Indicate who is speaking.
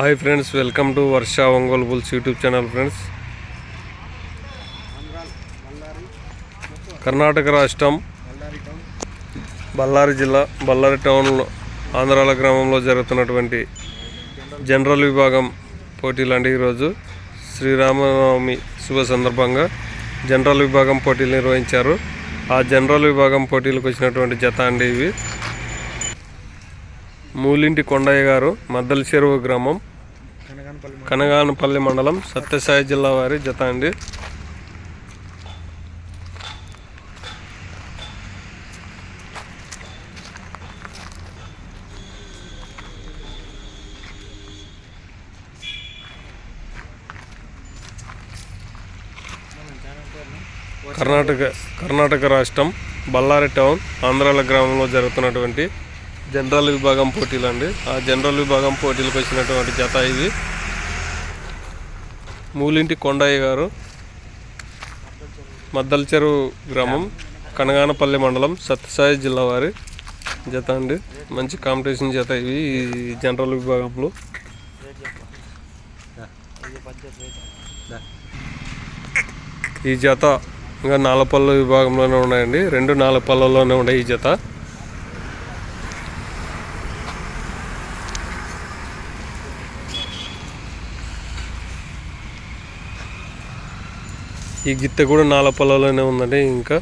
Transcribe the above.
Speaker 1: Hi friends welcome to Varsha Ongole bulls YouTube channel friends. Karnataka రాష్ట్రం బళ్ళారి జిల్లా బళ్ళారి టౌన్లో ఆంధ్రాల గ్రామంలో జరుగుతున్నటువంటి జనరల్ విభాగం పోటీలండి ఈరోజు. శ్రీరామనవమి శుభ సందర్భంగా జనరల్ విభాగం పోటీలు నిర్వహించారు. ఆ జనరల్ విభాగం పోటీలకు వచ్చినటువంటి జత అండి ఇవి. మూలింటి కొండయ్య గారు మద్దల చెరువు గ్రామం కనగానపల్లి మండలం సత్యసాయి జిల్లా వారి జత అండి. కర్ణాటక కర్ణాటక రాష్ట్రం బళ్ళారి టౌన్ ఆంధ్రాల గ్రామంలో జరుగుతున్నటువంటి జనరల్ విభాగం పోటీలు అండి ఆ జనరల్ విభాగం పోటీలకు వచ్చినటువంటి జత ఇది. మూలింటి కొండయ్య గారు. మద్దల చెరువు గ్రామం కనగానపల్లి మండలం సత్యసాయి జిల్లా వారి జత అండి. మంచి కాంపిటీషన్ జత ఇవి ఈ జనరల్ విభాగంలో. ఈ జత ఇంకా నాలపల్లి విభాగంలోనే ఉన్నాయండి. రెండు నాలపల్లిలోనే ఉన్నాయి ఈ జత. ఈ గిత్త కూడా నాల పొలంలోనే ఉందండి ఇంకా.